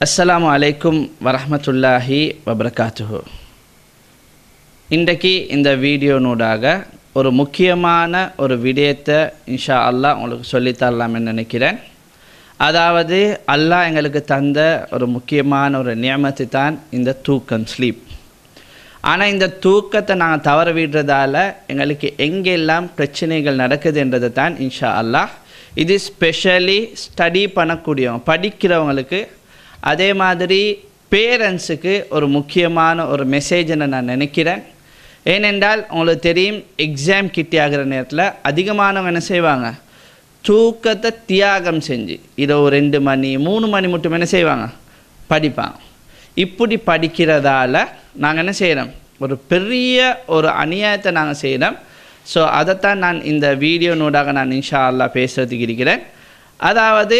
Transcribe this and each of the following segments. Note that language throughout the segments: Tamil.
அஸ்ஸலாமு அலைக்கும் வரஹ்மத்துல்லாஹி வபர்காத்துஹு இன்றைக்கு இந்த வீடியோனூடாக ஒரு முக்கியமான ஒரு விடயத்தை இன்ஷா அல்லாஹ் உங்களுக்கு சொல்லித்தரலாம்னு நினைக்கிறேன். அதாவது அல்லாஹ் எங்களுக்கு தந்த ஒரு முக்கியமான ஒரு நியமத்து தான் இந்த தூக்கம் ஸ்லீப் ஆனால் இந்த தூக்கத்தை நாங்கள் தவற விடுறதால எங்களுக்கு எங்கெல்லாம் பிரச்சனைகள் நடக்குதுன்றதை தான் இன்ஷா அல்லாஹ் இது ஸ்பெஷலி ஸ்டடி பண்ணக்கூடியவங்க படிக்கிறவங்களுக்கு அதே மாதிரி பேரண்ட்ஸுக்கு ஒரு முக்கியமான ஒரு மெசேஜ்னு நான் நினைக்கிறேன். ஏனென்றால் உங்களுக்கு தெரியும் எக்ஸாம் கிட்டி ஆகிற நேரத்தில் அதிகமானவங்க என்ன செய்வாங்க? தூக்கத்தை தியாகம் செஞ்சு இரவு ரெண்டு மணி மூணு மணி மட்டும் என்ன செய்வாங்க? படிப்பாங்க. இப்படி படிக்கிறதால நாங்கள் என்ன செய்கிறோம் ஒரு பெரிய ஒரு அநியாயத்தை நாங்கள் செய்கிறோம் ஸோ அதைத்தான் நான் இந்த வீடியோனூடாக நான் இன்ஷா அல்லா பேசுறதுக்கு இருக்கிறேன். அதாவது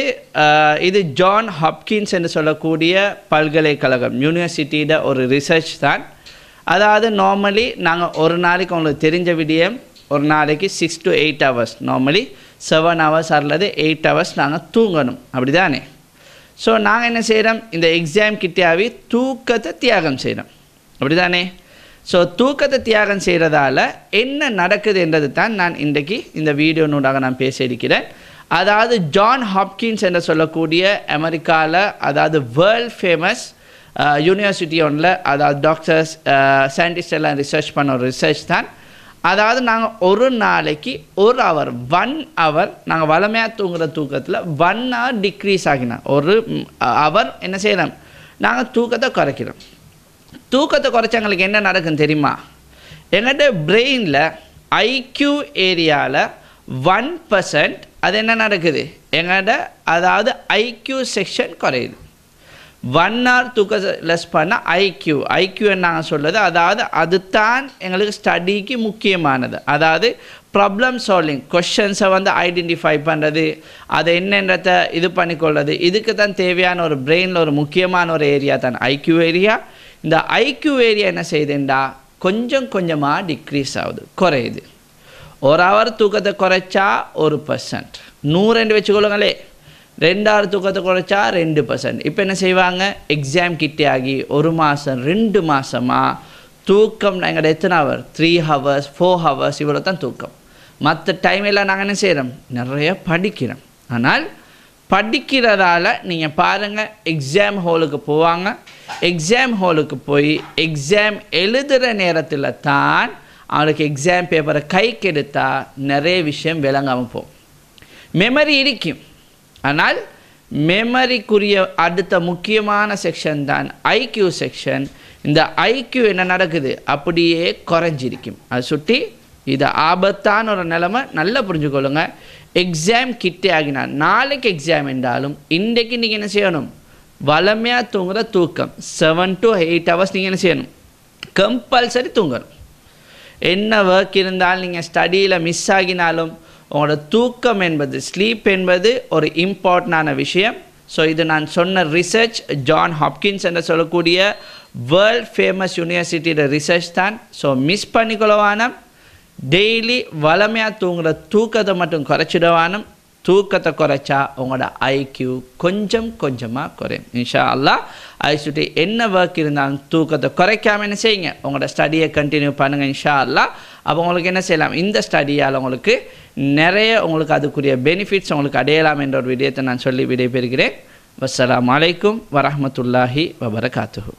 இது ஜான் ஹாப்கின்ஸ் என்று சொல்லக்கூடிய பல்கலைக்கழகம் யூனிவர்சிட்டியில் ஒரு ரிசர்ச் தான். அதாவது நார்மலி நாங்கள் ஒரு நாளைக்கு உங்களுக்கு தெரிஞ்ச விடியம் ஒரு நாளைக்கு six to eight hours normally seven hours அல்லது எயிட் ஹவர்ஸ் நாங்கள் தூங்கணும். அப்படி தானே ஸோ நாங்கள் என்ன செய்கிறோம் இந்த எக்ஸாம் கிட்டேயாவே தூக்கத்தை தியாகம் செய்கிறோம் அப்படி தானே ஸோ தூக்கத்தை தியாகம் செய்கிறதால என்ன நடக்குது என்றது தான் நான் இன்றைக்கு இந்த வீடியோனூடாக நான் பேச இருக்கிறேன். அதாவது ஜான் ஹாப்கின்ஸ் என்று சொல்லக்கூடிய அமெரிக்காவில் அதாவது வேர்ல்ட் ஃபேமஸ் யூனிவர்சிட்டி ஒன்றில் அதாவது டாக்டர்ஸ் சயின்டிஸ்ட் எல்லாம் ரிசர்ச் பண்ண ஒரு ரிசர்ச் தான். அதாவது நாங்கள் ஒரு நாளைக்கு ஒரு ஹவர் ஒன் ஹவர் நாங்கள் வளமையாக தூங்குகிற தூக்கத்தில் ஒன் ஹவர் டிக்ரீஸ் ஆகினோம். ஒரு ஹவர் என்ன செய்கிறோம் நாங்கள் தூக்கத்தை குறைக்கிறோம். தூக்கத்தை குறைச்சவங்களுக்கு என்ன நடக்கும் தெரியுமா? எங்கள்கிட்ட பிரெயினில் ஐக்யூ ஏரியாவில் ஒன் பர்சன்ட் அது என்ன நடக்குது? எங்கள்கிட்ட அதாவது ஐக்யூ செக்ஷன் குறையுது. ஒன் ஹவர் தூக்க லெஸ் பண்ணால் ஐக்யூ ஐக்யூ நாங்கள் சொல்லுது அதாவது அதுதான் எங்களுக்கு ஸ்டடிக்கு முக்கியமானது. அதாவது ப்ராப்ளம் சால்விங் கொஷன்ஸை வந்து ஐடென்டிஃபை பண்ணுறது அதை என்னென்றத இது பண்ணிக்கொள்வது இதுக்கு தான் தேவையான ஒரு பிரெயினில் ஒரு முக்கியமான ஒரு ஏரியா தான் ஐக்யூ ஏரியா இந்த ஐக்யூ ஏரியா என்ன செய்யுதுண்டா கொஞ்சம் கொஞ்சமாக டிக்ரீஸ் ஆகுது குறையுது. ஒரு ஹவர் தூக்கத்தை குறைச்சா ஒரு பர்சன்ட் நூறு வச்சுக்கொள்ளுங்களே. ரெண்டாவது தூக்கத்தை குறைச்சா ரெண்டு பர்சன்ட் இப்போ என்ன செய்வாங்க? எக்ஸாம் கிட்டே ஆகி ஒரு மாதம் ரெண்டு மாதமாக தூக்கம் எங்கள்ட எத்தனை hour three hours four hours இவ்வளோ தான் தூக்கம். மற்ற டைம் எல்லாம் நாங்கள் என்ன செய்கிறோம் நிறைய படிக்கிறோம். ஆனால் படிக்கிறதால நீங்கள் பாருங்கள் எக்ஸாம் ஹாலுக்கு போவாங்க. எக்ஸாம் ஹாலுக்கு போய் எக்ஸாம் எழுதுகிற நேரத்தில் தான் அவனுக்கு எக்ஸாம் பேப்பரை கைக்கு எடுத்தால் நிறைய விஷயம் விளங்காமல் போகும். மெமரி இருக்கும். ஆனால் மெமரிக்குரிய அடுத்த முக்கியமான செக்ஷன் தான் ஐக்யூ செக்ஷன் இந்த ஐக்யூ என்ன நடக்குது? அப்படியே குறைஞ்சிருக்கும். அது சுட்டி இது ஆபத்தான ஒரு நிலைமை நல்லா புரிஞ்சுக்கொள்ளுங்க. எக்ஸாம் கிட்டே ஆகினா நாளைக்கு எக்ஸாம் என்றாலும் இன்றைக்கு நீங்கள் என்ன செய்யணும்? வளமையாக தூங்குகிற தூக்கம். செவன் டு எயிட் ஹவர்ஸ் நீங்கள் என்ன செய்யணும்? கம்பல்சரி தூங்கணும். என்ன ஒர்க் இருந்தாலும் நீங்கள் ஸ்டடியில் மிஸ் ஆகினாலும் உங்களோட தூக்கம் என்பது ஸ்லீப் என்பது ஒரு இம்பார்ட்டண்டான விஷயம். ஸோ இது நான் சொன்ன ரிசர்ச் ஜான் ஹாப்கின்ஸ் என்று சொல்லக்கூடிய வேர்ல்ட் ஃபேமஸ் யூனிவர்சிட்டியோட ரிசர்ச் தான். ஸோ மிஸ் பண்ணிக்கொள்ளவானம் டெய்லி வளமையாக தூங்குகிற தூக்கத்தை மட்டும் குறைச்சிடவானும் தூக்கத்தை குறைச்சா உங்களோட ஐக்யூ கொஞ்சம் கொஞ்சமாக குறையும். இன்ஷா அல்லாஹ் ஐசுட்டி என்ன ஒர்க் இருந்தாலும் தூக்கத்தை குறைக்காம என்ன செய்யுங்க. உங்களோட ஸ்டடியை கண்டினியூ பண்ணுங்கள் இன்ஷா அல்லா அப்போ உங்களுக்கு என்ன செய்யலாம்? இந்த ஸ்டடியால் உங்களுக்கு நிறைய உங்களுக்கு அதுக்குரிய பெனிஃபிட்ஸ் உங்களுக்கு அடையலாம் என்ற ஒரு விடயத்தை நான் சொல்லி விடைபெறுகிறேன். வசலாம் அலைக்கும் வரமத்துல்லாஹி வபரகாத்துஹூ.